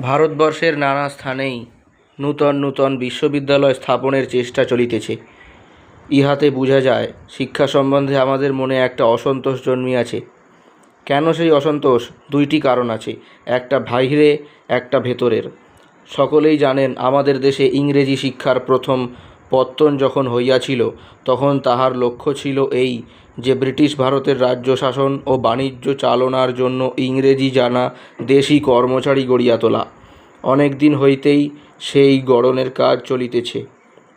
ভারতবর্ষের নানা স্থানেই নূতন নূতন বিশ্ববিদ্যালয় স্থাপনের চেষ্টা চলিতেছে। ইহাতে বুঝা যায়, শিক্ষা সম্বন্ধে আমাদের মনে একটা অসন্তোষ জন্মিয়াছে। কেন সেই অসন্তোষ? দুইটি কারণ আছে, একটা বাহিরে, একটা ভেতরের। সকলেই জানেন, আমাদের দেশে ইংরেজি শিক্ষার প্রথম পত্তন যখন হইয়াছিল, তখন তাহার লক্ষ্য ছিল এই যে ব্রিটিশ ভারতের রাজ্য শাসন ও বাণিজ্য চালনার জন্য ইংরেজি জানা দেশী কর্মচারী গড়িয়া তোলা। অনেক দিন হইতেই সেই গড়নের কাজ চলিতেছে।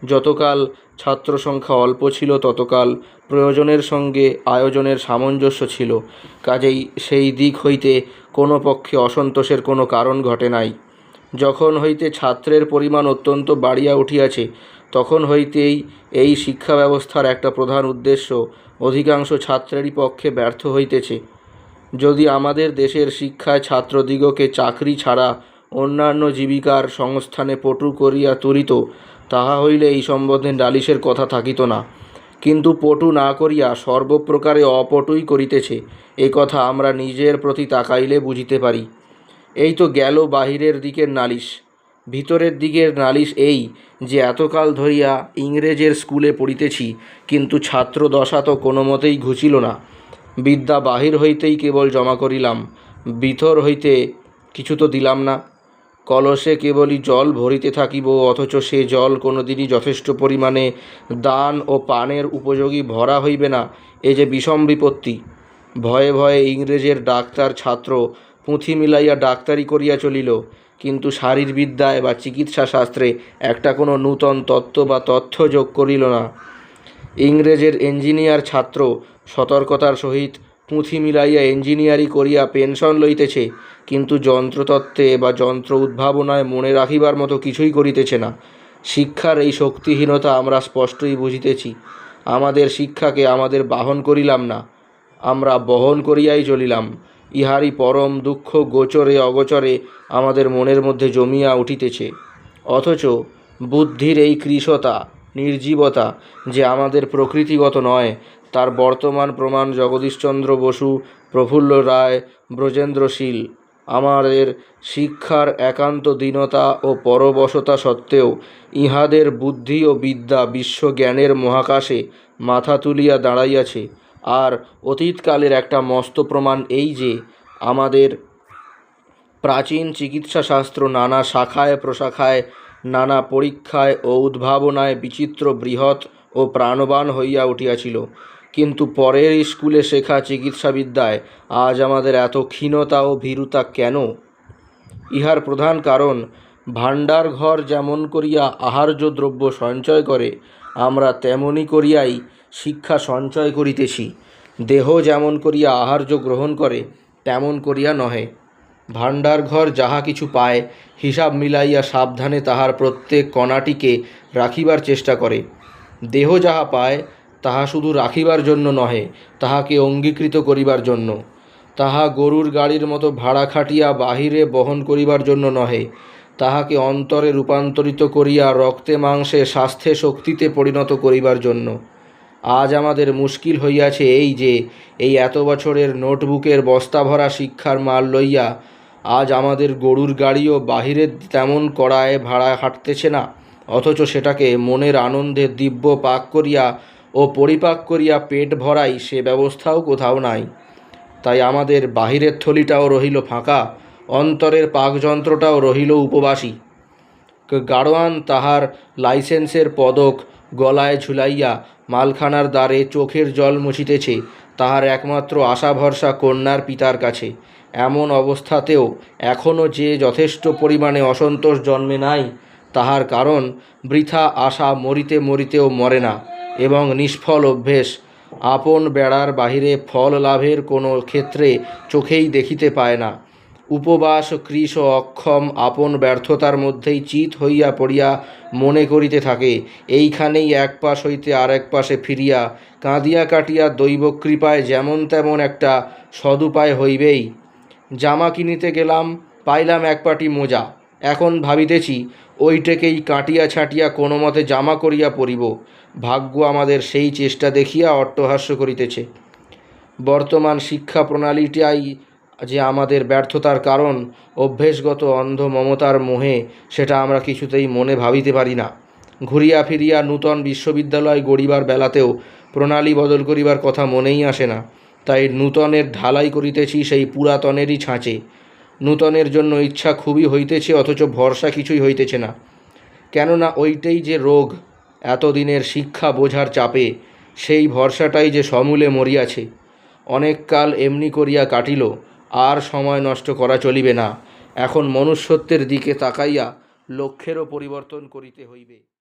যতকাল ছাত্র সংখ্যা অল্প ছিল, ততকাল প্রয়োজনের সঙ্গে আয়োজনের সামঞ্জস্য ছিল। কাজেই সেই দিক হইতে কোনো পক্ষে অসন্তোষের কোনো কারণ ঘটে নাই। যখন হইতে ছাত্রের পরিমাণ অত্যন্ত বাড়িয়া উঠিয়াছে তখন হইতেই এই শিক্ষা ব্যবস্থার একটা প্রধান উদ্দেশ্য অধিকাংশ ছাত্রেরই পক্ষে ব্যর্থ হইতেছে। যদি আমাদের দেশের শিক্ষায় ছাত্রদিগকে চাকরি ছাড়া অন্যান্য জীবিকার সংস্থানে পটু করিয়া তুলিত, তাহা হইলে এই সম্বন্ধে নালিশের কথা থাকিত না। কিন্তু পটু না করিয়া সর্বপ্রকারে অপটুই করিতেছে, এ কথা আমরা নিজের প্রতি তাকাইলে বুঝিতে পারি। এই তো গেল বাহিরের দিকের নালিশ। ভিতরের দিকের নালিশ এই যে এতকাল ধরিয়া ইংরেজের স্কুলে পড়িতেছি, কিন্তু ছাত্র দশা তো কোনো মতেই ঘুচিল না। বিদ্যা বাহির হইতেই কেবল জমা করিলাম ভিতর হইতে কিছু তো দিলাম না। কলসে কেবলই জল ভরিতে থাকিব, অথচ সে জল কোনোদিনই যথেষ্ট পরিমাণে দান ও পানের উপযোগী ভরা হইবে না, এ যে বিষম বিপত্তি। ভয়ে ভয়ে ইংরেজের ডাক্তার ছাত্র পুঁথি মিলাইয়া ডাক্তারি করিয়া চলিল, কিন্তু শারীরবিদ্যায় বা চিকিৎসা শাস্ত্রে একটা কোনো নূতন তত্ত্ব বা তথ্য যোগ করিল না। ইংরেজের ইঞ্জিনিয়ার ছাত্র সতর্কতার সহিত পুঁথি মিলাইয়া ইঞ্জিনিয়ারি করিয়া পেনশন লইতেছে, কিন্তু যন্ত্রতত্ত্বে বা যন্ত্র উদ্ভাবনায় মনে রাখিবার মতো কিছুই করিতেছে না। শিক্ষার এই শক্তিহীনতা আমরা স্পষ্টই বুঝিতেছি, আমাদের শিক্ষাকে আমাদের বাহন করিলাম না, আমরা বহন করিয়াই চলিলাম। ইহারই পরম দুঃখ গোচরে অগোচরে আমাদের মনের মধ্যে জমিয়া উঠিতেছে। অথচ বুদ্ধির এই কৃশতা নির্জীবতা যে আমাদের প্রকৃতিগত নয়, তার বর্তমান প্রমাণ জগদীশচন্দ্র বসু, প্রফুল্ল রায়, ব্রজেন্দ্রশীল। আমাদের শিক্ষার একান্ত দীনতা ও পরবশতা সত্ত্বেও ইহাদের বুদ্ধি ও বিদ্যা বিশ্বজ্ঞানের মহাকাশে মাথা তুলিয়া দাঁড়াইয়াছে। আর অতীতকালের একটা মস্ত প্রমাণ এই যে আমাদের প্রাচীন চিকিৎসাশাস্ত্র নানা শাখায় প্রশাখায়, নানা পরীক্ষায় ও উদ্ভাবনায় বিচিত্র বৃহৎ ও প্রাণবান হইয়া উঠিয়াছিল। কিন্তু পরের স্কুলে শেখা চিকিৎসাবিদ্যায় আজ আমাদের এত ক্ষীণতা ও ভীরুতা কেন? ইহার প্রধান কারণ ভাণ্ডার ঘর যেমন করিয়া আহার্য দ্রব্য সঞ্চয় করে, আমরা তেমনি করিয়াই শিক্ষা সঞ্চয় করিতেছি। দেহ যেমন করিয়া আহার্য গ্রহণ করে, তেমন করিয়া নহে। ভাণ্ডার ঘর যাহা কিছু পায়, হিসাব মিলাইয়া সাবধানে তাহার প্রত্যেক কণাটিকে রাখিবার চেষ্টা করে। দেহ যাহা পায়, তাহা শুধু রাখিবার জন্য নহে, তাহাকে অঙ্গীকৃত করিবার জন্য। তাহা গরুর গাড়ির মতো ভাড়া খাটিয়া বাহিরে বহন করিবার জন্য নহে, তাহাকে অন্তরে রূপান্তরিত করিয়া রক্তে মাংসে স্বাস্থ্যে শক্তিতে পরিণত করিবার জন্য। আজ আমাদের মুশকিল হইয়াছে এই যে, এই এত বছরের নোটবুকের বস্তা ভরা শিক্ষার মাল লইয়া, আজ আমাদের গরুর গাড়িও বাহিরের তেমন কড়ায় ভাড়া হাঁটতেছে না, অথচ সেটাকে মনের আনন্দে দিব্য পাক করিয়া ও পরিপাক করিয়া পেট ভরাই সে ব্যবস্থাও কোথাও নাই। তাই আমাদের বাহিরের থলিটাও রহিল ফাঁকা, অন্তরের পাকযন্ত্রটাও রহিল উপবাসী। গাড়োয়ান তাহার লাইসেন্সের পদক গলায় ঝুলাইয়া মালখানার দ্বারে চোখের জল মুছিতেছে, তাহার একমাত্র আশা ভরসা কন্যার পিতার কাছে। এমন অবস্থাতেও এখনও যে যথেষ্ট পরিমাণে অসন্তোষ জন্মে নাই, তাহার কারণ বৃথা আশা মরিতে মরিতেও মরে না এবং নিষ্ফল অভ্যেস। আপন বেড়ার বাহিরে ফল লাভের কোনো ক্ষেত্রে চোখেই দেখিতে পায় না। উপবাস কৃষ অক্ষম আপন ব্যর্থতার মধ্যেই চিত হইয়া পড়িয়া মনে করিতে থাকে, এইখানেই এক পাশ হইতে আর এক পাশে ফিরিয়া কাঁদিয়া কাটিয়া দৈবকৃপায় যেমন তেমন একটা সদুপায় হইবেই। জামা কিনিতে গেলাম, পাইলাম এক পাটি মোজা। এখন ভাবিতেছি, ওইটাকেই কাটিয়া ছাটিয়া কোনো মতে জামা করিয়া পরিব ভাগ্য আমাদের সেই চেষ্টা দেখিয়া অট্টহাস্য করিতেছে। বর্তমান শিক্ষা প্রণালীটাই যে আমাদের ব্যর্থতার কারণ, অভ্যেসগত অন্ধ মমতার মোহে, সেটা আমরা কিছুতেই মনে ভাবিতে পারি না। ঘুরিয়া ফিরিয়া নূতন বিশ্ববিদ্যালয় গড়িবার বেলাতেও প্রণালী বদল করিবার কথা মনেই আসে না। তাই নূতনের ঢালাই করিতেছি সেই পুরাতনেরই ছাঁচে। নূতনের জন্য ইচ্ছা খুবই হইতেছে, অথচ ভরসা কিছুই হইতেছে না। কেননা ওইটাই যে রোগ, এতদিনের শিক্ষা বোঝার চাপে, সেই ভরসাটাই যে সমূলে মরিয়াছে। অনেক কাল এমনি করিয়া কাটিল আর সময় নষ্ট করা চলিবে না। এখন মনুষ্যত্বের দিকে তাকাইয়া লক্ষ্যেরও পরিবর্তন করিতে হইবে।